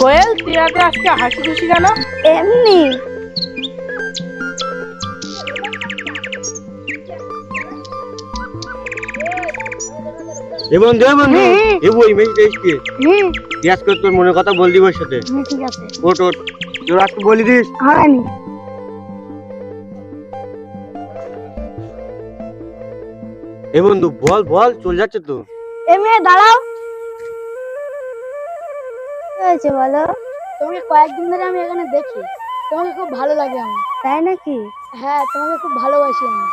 কোয়েল তুই আজকে হাসি খুশি কেন এমনি। এ বন্ধু এ বন্ধু এ বই হুম। জিজ্ঞাস করে তোর মনে কথা বল দিব সাথে? ঠিক আছে। ওট ওট তোর আজকে বলি দিস? হয়নি। এ বন্ধু বল বল চল যাচ্ছে তো। এ মেয়ে দাঁড়াও। হয়েছে বলো? তোমাকে কয়েকদিন ধরে আমি এখানে দেখি। তোমাকে খুব ভালো লাগে আমার। তাই নাকি? হ্যাঁ তোমাকে খুব ভালোবাসি আমি।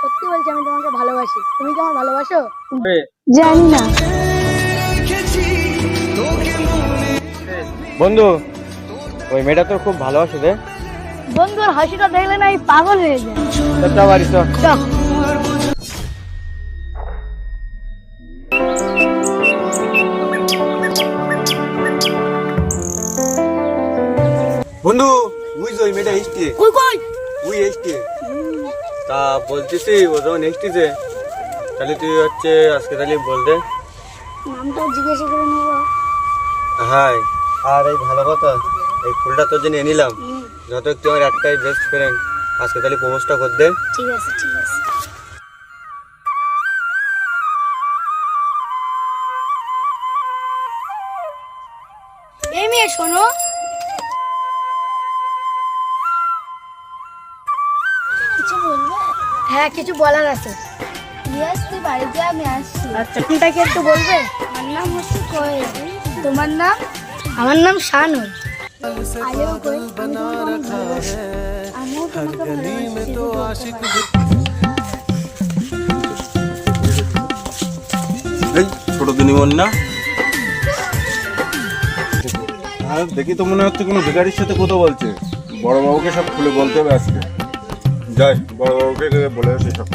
সত্যি বলছি আমি তোমাকে ভালোবাসি। তুমি কি আমার ভালোবাসো? জানি না। বন্ধু ওই মেয়েটা তো খুব ভালোবাসে রে। বন্ধুর হাসিটা দেখলে না পাগল হয়ে যায় বাড়ি এসছি তা বলতেছি ও যখন এসটিছে তাহলে তুই হচ্ছে আজকে তাহলে বল দে। নামটা জিজ্ঞাসা করে নেব। হ্যাঁ আর এই ভালো কথা এই ফুলটা তোর জন্য নিলাম যত তুই আমার একটাই বেস্ট ফ্রেন্ড আজকে তাহলে প্রপোজটা কর দে। ঠিক আছে ঠিক আছে। হ্যাঁ কিছু বলার আছে। ইয়াস তুই বাড়িতে আমি আসছি। আচ্ছা কোনটা কি একটু বলবে? আমার নাম হচ্ছে কোয়েল। তোমার নাম? আমার নাম শানুর। আমিও তোমাকে ভালোবাসি। এই ছোট দিনিমন না? আর দেখি তো মনে হচ্ছে কোনো ভিখারির সাথে কথা বলছে। বড় বাবুকে সব খুলে বলতে হবে আজকে। যাই বড় বাবুকে গিয়ে বলে আসি সব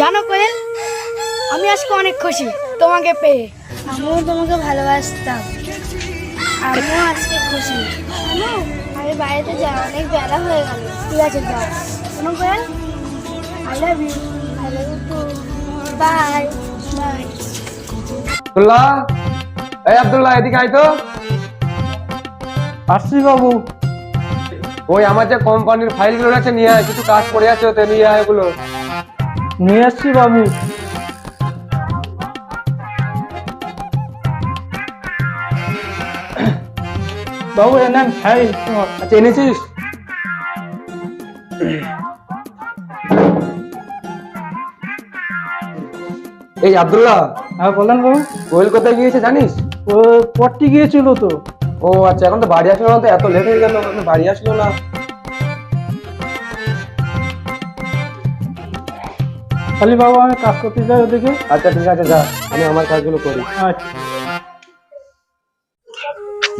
জানো কোয়েল আমি আজকে অনেক খুশি তোমাকে পেয়ে। আমিও তোমাকে ভালোবাসতাম। আমিও আজকে খুশি। আমি বাড়িতে যাই অনেক বেলা হয়ে গেল। ঠিক আছে যাও। Koyel I love you I love you bye bye Abdullah এই আব্দুল্লাহ এদিকে আয় তো। আসছি বাবু। ওই আমার যে কোম্পানির ফাইলগুলো আছে নিয়ে আয় কিছু কাজ পড়ে আছে ওতে নিয়ে আয় ওগুলো। নিয়ে আসছি বাবু। বাবু এ নেন ফাইল। আচ্ছা এনেছিস? এই আব্দুল্লাহ হ্যাঁ বলেন বাবু। কোয়েল কোথায় গিয়েছে জানিস? ও পট্টি গিয়েছিল তো। ও আচ্ছা এখন তো বাড়ি আসলো না তো? এত লেট হয়ে গেল এখনও বাড়ি আসলো না। খালি বাবু আমি কাজ করতে যাই ওদিকে। আচ্ছা ঠিক আছে যা আমি আমার কাজগুলো করি। আচ্ছা।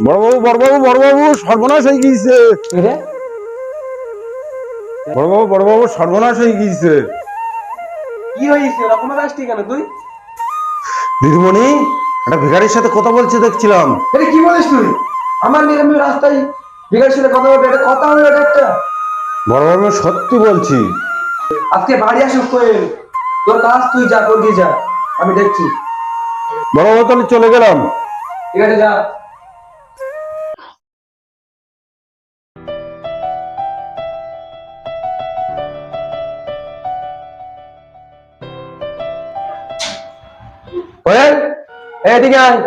বড়বাবু বড়বাবু বড়বাবু সর্বনাশ হয়ে গিয়েছে। বড়বাবু বড়বাবু সর্বনাশ হয়ে গিয়েছে। কি হয়েছে? আসছি কেন তুই? দিদিমণি একটা ভিখারির সাথে কথা বলছে দেখছিলাম। এটা কি বলিস তুই? আমার নিয়ে আমি রাস্তায় বিকাশের সাথে কথা বলতে এটা কথা হলো এটা একটা। বড়বাবু সত্যি বলছি। আজকে বাড়ি আসুক কোয়েল তোর কাজ তুই যা করবি যা। আমি দেখছি। বড়বাবু তাহলে চলে গেলাম। ঠিক আছে যা। কোয়েল এদিকে আয়।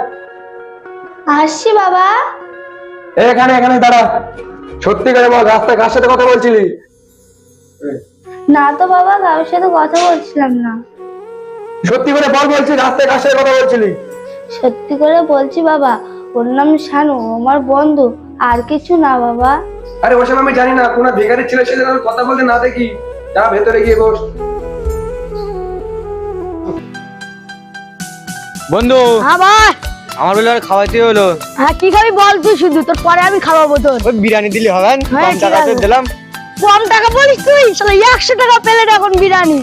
আসছি বাবা। এখানে এখানে দাঁড়া। সত্যি করে বল রাস্তায় কার সাথে কথা বলছিলি? না তো বাবা কারোর সাথে কথা বলছিলাম না। সত্যি করে বল বলছি রাস্তায় কার সাথে কথা বলছিলি? সত্যি করে বলছি বাবা ওর নাম শানু আমার বন্ধু আর কিছু না বাবা। আরে ওসব আমি জানি না কোনো বেকারের ছেলের সাথে আমি কথা বলতে না দেখি। যা ভেতরে গিয়ে বস। বন্ধু। হ্যাঁ ভাই আমার বলে আর খাওয়াইতে হলো। হ্যাঁ কি খাবি বল তুই শুধু তোর পরে আমি খাওয়াবো তোর। ওই বিরিয়ানি দিলে হবে হ্যাঁ, কম টাকাতে দিলাম। কম টাকা বলিস তুই শালা একশো টাকা প্লেট এখন বিরিয়ানি।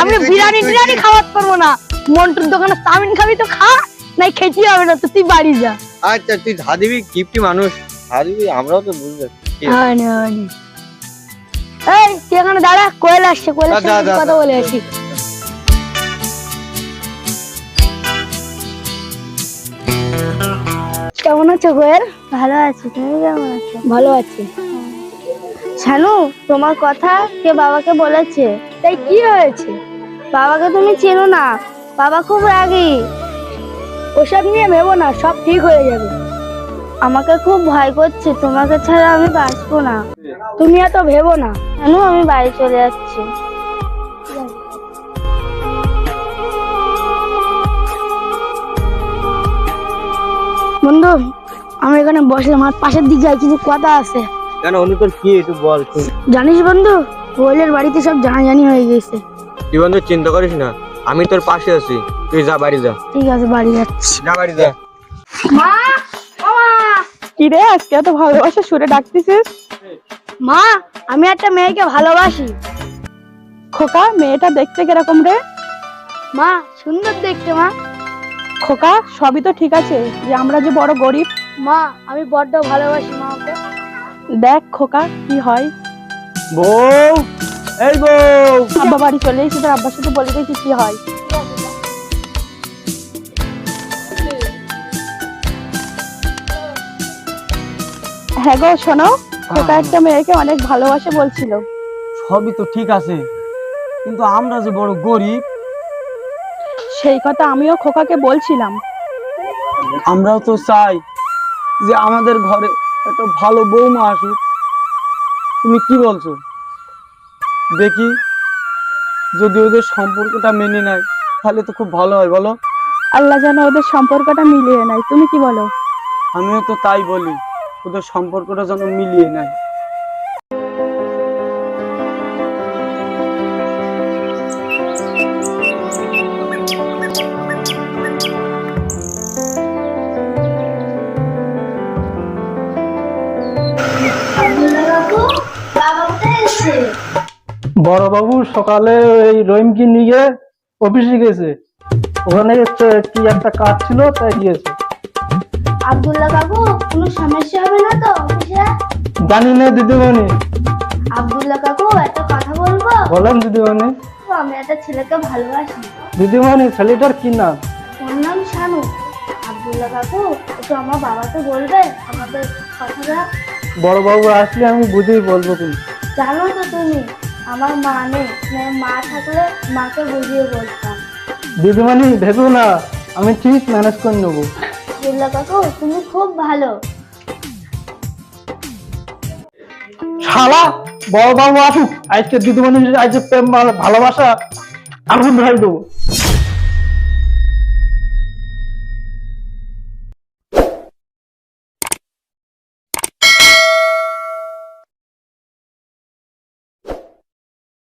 আমি বিরিয়ানি খাওয়াতে পারব না। মন্টুর দোকানে চাউমিন খাবি তো খা নাই খেতে হবে না তো তুই বাড়ি যা। আচ্ছা তুই ধা দিবি কিপটি মানুষ। ধা দিবি আমরাও তো বুঝতে এই তুই এখানে দাঁড়া কোয়েল আসছে কথা। বলে আসি। কেমন আছো গোয়েল? ভালো আছি তুমি কেমন আছো? ভালো আছি। শানু তোমার কথা কে বাবাকে বলেছে। তাই কি হয়েছে? বাবাকে তুমি চেনো না। বাবা খুব রাগী। ওসব নিয়ে ভেবো না সব ঠিক হয়ে যাবে। আমাকে খুব ভয় করছে তোমাকে ছাড়া আমি বাঁচবো না। তুমি এত ভেবো না। শানু আমি বাড়ি চলে যাচ্ছি। বন্ধু আমি এখানে বসলাম আমার পাশের দিকে আর কিছু কথা আছে। কেন অন্য তোর কি একটু বল জানিস বন্ধু গোয়েলের বাড়িতে সব জানাজানি হয়ে গেছে। তুই বন্ধু চিন্তা করিস না আমি তোর পাশে আছি। তুই যা বাড়ি যা। ঠিক আছে বাড়ি যাচ্ছি। যা বাড়ি যা। মা কি রে আজকে এত ভালোবাসা সুরে ডাকতেছিস? মা আমি একটা মেয়েকে ভালোবাসি। খোকা মেয়েটা দেখতে কীরকম রে? মা সুন্দর দেখতে মা। খোকা সবই তো ঠিক আছে যে আমরা যে বড় গরিব। মা আমি বড্ড ভালোবাসি মা ওকে। দেখ খোকা কি হয়। বউ এই বউ। আব্বা বাড়ি চলে এসে তোর আব্বার সাথে বলে দেখি কি হয়। হ্যাঁ গো শোনো খোকা একটা মেয়েকে অনেক ভালোবাসে বলছিল। সবই তো ঠিক আছে কিন্তু আমরা যে বড় গরিব সেই কথা আমিও খোকাকে বলছিলাম। আমরাও তো চাই যে আমাদের ঘরে একটা ভালো বৌমা আসুক। তুমি কি বলছো? দেখি যদি ওদের সম্পর্কটা মেনে নেয় তাহলে তো খুব ভালো হয় বলো। আল্লাহ যেন ওদের সম্পর্কটা মিলিয়ে নেয় তুমি কি বলো? আমিও তো তাই বলি ওদের সম্পর্কটা যেন মিলিয়ে নেয়। বড়বাবু সকালে এই রহিমকে নিয়ে অফিসে গেছে। ওখানে কি একটা কাজ ছিল তাই গিয়েছে। আব্দুল্লাহ কাকু কোনো সমস্যা হবে না তো অফিসে? জানি না দিদিমণি। আব্দুল্লাহ কাকু একটা কথা বলব? বলেন দিদিমণি। আমি একটা ছেলেকে ভালোবাসি। দিদিমণি ছেলেটার কি নাম? ওর নাম শানু। আব্দুল্লাহ কাকু একটু আমার বাবাকে বলবে আমাদের কথাটা? বড়বাবু আসলে আমি বুঝেই বলব কিন্তু। জানো তো তুমি আমার মা নেই মানে মা থাকলে মাকে বুঝিয়ে বলতাম। দিদিমণি ভেবো না আমি ঠিক ম্যানেজ করে নেব। আব্দুল্লাহ কাকু তুমি খুব ভালো। শালা বড়বাবু আসুক আজকে দিদিমণি আজকে প্রেম ভালোবাসা আগুন ধরাই দেবো।